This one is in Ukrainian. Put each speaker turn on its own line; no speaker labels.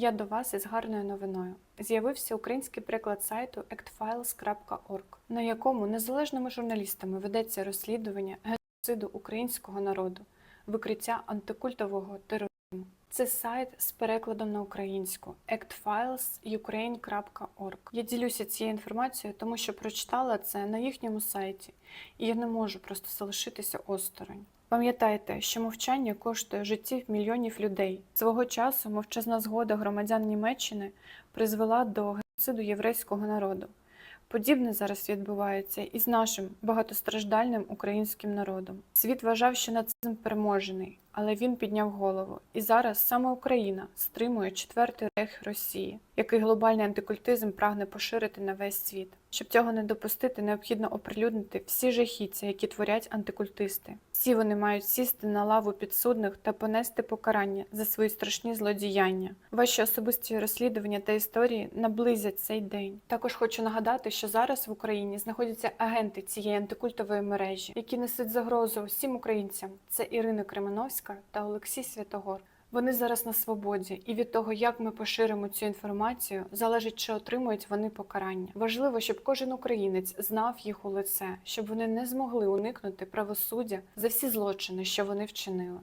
Я до вас із гарною новиною. З'явився український приклад сайту actfiles.org, на якому незалежними журналістами ведеться розслідування геноциду українського народу, викриття антикультового тероризму. Це сайт з перекладом на українську actfilesukraine.org. Я ділюся цією інформацією, тому що прочитала це на їхньому сайті, і я не можу просто залишитися осторонь. Пам'ятайте, що мовчання коштує життів мільйонів людей. Свого часу мовчазна згода громадян Німеччини призвела до геноциду єврейського народу. Подібне зараз відбувається і з нашим багатостраждальним українським народом. Світ вважав, що нацизм переможений, але він підняв голову. І зараз саме Україна стримує четвертий рейх Росії, який глобальний антикультизм прагне поширити на весь світ. Щоб цього не допустити, необхідно оприлюднити всі жахіття, які творять антикультисти. Всі вони мають сісти на лаву підсудних та понести покарання за свої страшні злодіяння. Ваші особисті розслідування та історії наблизять цей день. Також хочу нагадати, що зараз в Україні знаходяться агенти цієї антикультової мережі, які несуть загрозу всім українцям. Це Ірина Кременовська та Олексій Святогор. Вони зараз на свободі, і від того, як ми поширимо цю інформацію, залежить, чи отримують вони покарання. Важливо, щоб кожен українець знав їх у лице, щоб вони не змогли уникнути правосуддя за всі злочини, що вони вчинили.